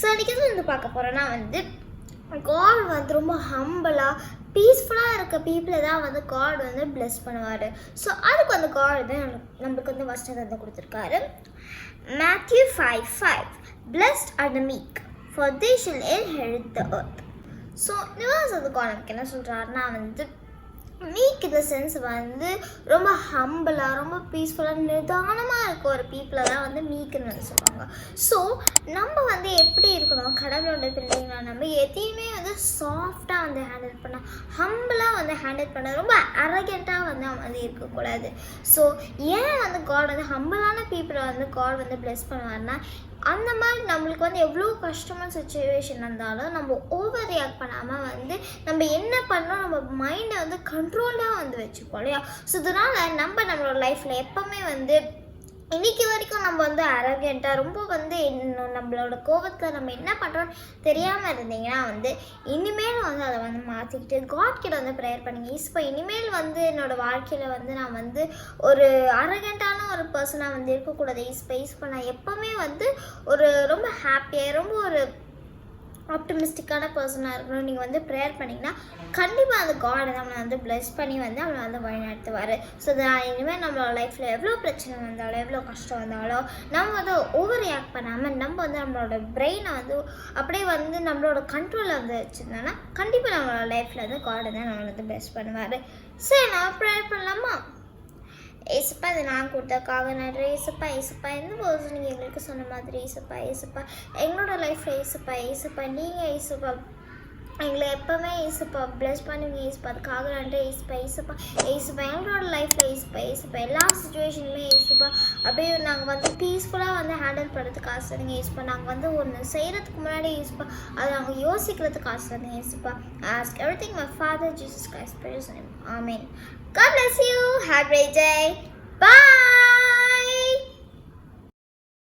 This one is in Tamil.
ஸோ அன்றைக்கி வந்து பார்க்க போகிறோன்னா வந்து காட் வந்து ரொம்ப ஹம்பிளாக பீஸ்ஃபுல்லாக இருக்க பீப்புளை தான் வந்து காட் வந்து ப்ளெஸ் பண்ணுவார். ஸோ அதுக்கு வந்து காட் வந்து நம்மளுக்கு- நம்மளுக்கு வந்து வசனத்தை வந்து கொடுத்துருக்காரு. Matthew five five blessed at the for for a health inherit the so Nivas வந்து காட் நமக்கு என்ன சொல்கிறாருன்னா வந்து மீக் இந்த சென்ஸ் வந்து ரொம்ப ஹம்பிளாக ரொம்ப பீஸ்ஃபுல்லாக நிதானமாக இருக்க ஒரு பீப்புளை தான் வந்து மீக்குன்னு வந்து சொல்லுவாங்க. ஸோ நம்ம வந்து கடவுளோட பிள்ளைங்களா? நம்ம எதையுமே வந்து சாஃப்டாக வந்து ஹேண்டில் பண்ண ஹம்பிளாக வந்து ஹேண்டில் பண்ண ரொம்ப அரகெட்டாக வந்து அவன் வந்து இருக்கக்கூடாது. ஸோ ஏன் வந்து காட் வந்து ஹம்பிளான பீப்புளை வந்து காட் வந்து ப்ளெஸ் பண்ணுவார்னா அந்த மாதிரி நம்மளுக்கு வந்து எவ்வளோ கஷ்டமான சுச்சுவேஷன் இருந்தாலும் நம்ம ஓவர் ரியாக்ட் பண்ணாமல் வந்து நம்ம என்ன பண்ணோம் நம்ம மைண்டை வந்து கண்ட்ரோலாக வந்து வச்சுப்போம் இல்லையா? ஸோ இதனால் நம்ம நம்மளோட லைஃப்பில் எப்போவுமே வந்து இன்னைக்கு வரைக்கும் நம்ம வந்து அரகெண்ட்டாக ரொம்ப வந்து இன்னும் நம்மளோட கோபத்தில் நம்ம என்ன பண்ணுறோம்னு தெரியாமல் இருந்தீங்கன்னா வந்து இனிமேல் வந்து அதை வந்து மாற்றிக்கிட்டு காட் கிட்ட வந்து ப்ரேயர் பண்ணுங்க. இப்போ இனிமேல் வந்து என்னோடய வாழ்க்கையில் வந்து நான் வந்து ஒரு அரகெண்ட்டான ஒரு பர்சனாக வந்து இருக்கக்கூடாது. இப்போ இப்போ நான் எப்போவுமே வந்து ஒரு ரொம்ப ஹாப்பியாக ரொம்ப ஒரு ஆப்டமிஸ்டிக்கான பர்சனாக இருக்கணும் நீங்கள் வந்து ப்ரேயர் பண்ணிங்கன்னா கண்டிப்பாக அந்த காடை நம்மளை வந்து ப்ளெஸ் பண்ணி வந்து அவனை வந்து வழிநடத்துவார். ஸோ தான் இனிமேல் நம்மளோட லைஃப்பில் எவ்வளோ பிரச்சனை வந்தாலும் எவ்வளோ கஷ்டம் வந்தாலும் நம்ம வந்து ஓவர் ரியாக்ட் பண்ணாமல் நம்ம வந்து நம்மளோட பிரெயினை வந்து அப்படியே வந்து நம்மளோட கண்ட்ரோலில் வந்து வச்சுருந்தோன்னா கண்டிப்பாக நம்மளோட லைஃப்பில் வந்து காடை தான் நம்மளை வந்து ப்ளெஸ் பண்ணுவார். சரி நான் ப்ரேயர் பண்ணலாமா? ஏசப்பா இது நான் கொடுத்தக்காக நன்றி. ஏசப்பா ஏசப்பா எந்த போது நீங்கள் எங்களுக்கு சொன்ன மாதிரி ஏசப்பா ஏசப்பா. எங்களோட லைஃப்பில் ஏசப்பா ஏசப்பா. நீங்கள் ஏசப்பா எங்களை எப்போவுமே ஏசுப்பா. ப்ளஸ் பண்ணுங்க ஏசுப்பா. அதுக்காக நன்றி ஏசுப்பா ஏசுப்பா. ஏசுப்பா எங்களோட லைஃப்பில் ஏசுப்பா ஏசுப்பா எல்லா சுச்சுவேஷனுமே ஏசுப்பா. அப்படியே நாங்கள் வந்து பீஸ்ஃபுல்லாக வந்து ஹேண்டில் பண்ணுறதுக்கு ஆசைங்க ஏசுப்பா. நாங்கள் வந்து ஒன்று செய்கிறதுக்கு முன்னாடி ஏசுப்பா. அதை நாங்கள் யோசிக்கிறதுக்கு ஆசைங்க ஏசுப்பா. Ask everything my father Jesus Christ praise name amen God bless you. Have a great